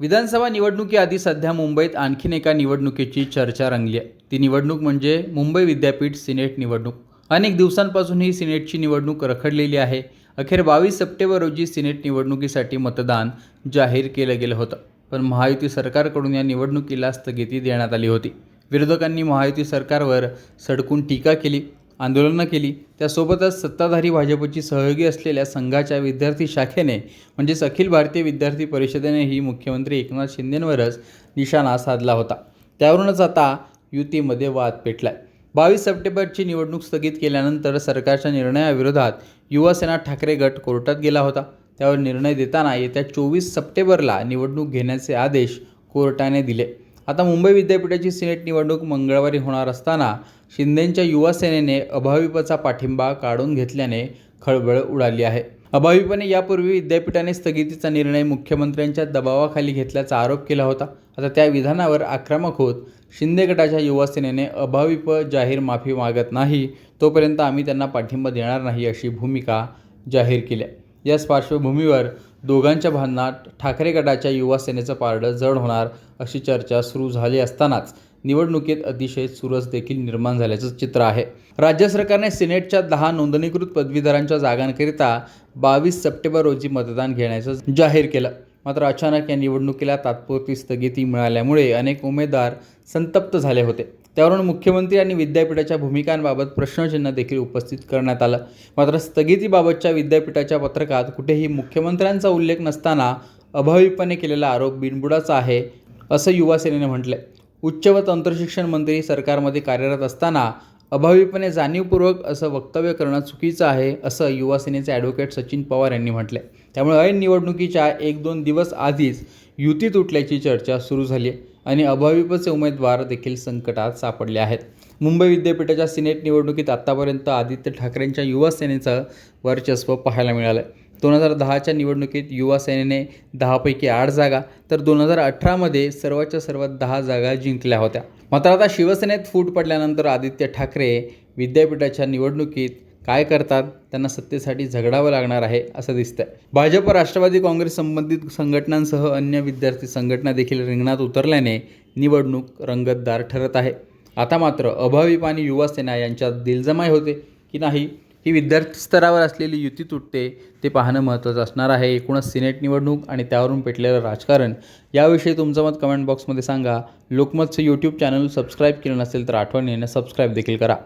विधानसभा निवडणुकीआधी सध्या मुंबईत आणखीन एका निवडणुकीची चर्चा रंगली आहे. ती निवडणूक म्हणजे मुंबई विद्यापीठ सिनेट निवडणूक. अनेक दिवसांपासून ही सिनेटची निवडणूक रखडलेली आहे. अखेर बावीस सप्टेंबर रोजी सिनेट निवडणुकीसाठी मतदान जाहीर केलं गेलं होतं. पण महायुती सरकारकडून या निवडणुकीला स्थगिती देण्यात आली होती. विरोधकांनी महायुती सरकारवर सडकून टीका केली. आंदोलनं केली. त्यासोबतच सत्ताधारी भाजपची सहयोगी असलेल्या संघाच्या विद्यार्थी शाखेने म्हणजेच अखिल भारतीय विद्यार्थी परिषदेनेही मुख्यमंत्री एकनाथ शिंदेंवरच निशाणा साधला होता. त्यावरूनच आता युतीमध्ये वाद पेटलाय. बावीस सप्टेंबरची निवडणूक स्थगित केल्यानंतर सरकारच्या निर्णयाविरोधात युवासेना ठाकरे गट कोर्टात गेला होता. त्यावर निर्णय देताना येत्या चोवीस सप्टेंबरला निवडणूक घेण्याचे आदेश कोर्टाने दिले. आता मुंबई विद्यापीठाची सिनेट निवडणूक मंगळवारी होणार असताना शिंदेंच्या युवासेनेने अभाविपचा पाठिंबा काढून घेतल्याने खळबळ उडाली आहे. अभाविपने यापूर्वी विद्यापीठाने स्थगितीचा निर्णय मुख्यमंत्र्यांच्या दबावाखाली घेतल्याचा आरोप केला होता. आता त्या विधानावर आक्रमक होत शिंदे गटाच्या युवासेनेने अभाविप जाहीर माफी मागत नाही तोपर्यंत आम्ही त्यांना पाठिंबा देणार नाही अशी भूमिका जाहीर केली याच पार्श्वभूमीवर दोघांच्या भांडणात ठाकरे गटाच्या युवासेनेचं पारडं जड होणार अशी चर्चा सुरू झाली असतानाच निवडणुकीत अतिशय चुरस देखील निर्माण झाल्याचं चित्र आहे. राज्य सरकारने सिनेटच्या दहा नोंदणीकृत पदवीधरांच्या जागांकरिता बावीस सप्टेंबर रोजी मतदान घेण्याचं जाहीर केलं. मात्र अचानक या निवडणुकीला तात्पुरती स्थगिती मिळाल्यामुळे अनेक उमेदवार संतप्त झाले होते. त्यावरून मुख्यमंत्री आणि विद्यापीठाच्या भूमिकांबाबत प्रश्नचिन्ह देखील उपस्थित करण्यात आलं. मात्र स्थगितीबाबतच्या विद्यापीठाच्या पत्रकात कुठेही मुख्यमंत्र्यांचा उल्लेख नसताना अभावीपणे केलेला आरोप बिनबुडाचा आहे असं युवासेनेने म्हटलंय. उच्च व तंत्रशिक्षण मंत्री सरकारमध्ये कार्यरत असताना अभावीपणे जाणीवपूर्वक असं वक्तव्य करणं चुकीचं आहे असं युवासेनेचे ॲडव्होकेट सचिन पवार यांनी म्हटलंय. त्यामुळे ऐन निवडणुकीच्या एक दोन दिवस आधीच युती तुटल्याची चर्चा सुरू झाली आहे आणि अभाविपचे उमेदवार देखील संकटात सापडले आहेत. मुंबई विद्यापीठाच्या सिनेट निवडणुकीत आत्तापर्यंत आदित्य ठाकरेंच्या युवासेनेचं वर्चस्व पाहायला मिळालं आहे दोन हजार दहाच्या निवडणुकीत युवा सेनेने दहापैकी आठ जागा तर दोन हजार अठरामध्ये सर्वाच्या सर्वात दहा जागा जिंकल्या होत्या. मात्र आता शिवसेनेत फूट पडल्यानंतर आदित्य ठाकरे विद्यापीठाच्या निवडणुकीत काय करतात? त्यांना सत्तेसाठी झगडावं लागणार आहे असं दिसतंय. भाजप राष्ट्रवादी काँग्रेस संबंधित संघटनांसह अन्य विद्यार्थी संघटना देखील रिंगणात उतरल्याने निवडणूक रंगतदार ठरत आहे. आता मात्र अभाविप आणि युवा सेना यांच्यात दिलजमाई होते की नाही? ही विद्यार्थी स्तरावर असलेली युती तुटते ते पाहणं महत्त्वाचं असणार आहे. एकूणच सिनेट निवडणूक आणि त्यावरून पेटलेलं राजकारण याविषयी तुमचं मत कमेंट बॉक्समध्ये सांगा. लोकमतचं यूट्यूब चॅनल सबस्क्राईब केलं नसेल तर आठवणीने सबस्क्राईब देखील करा.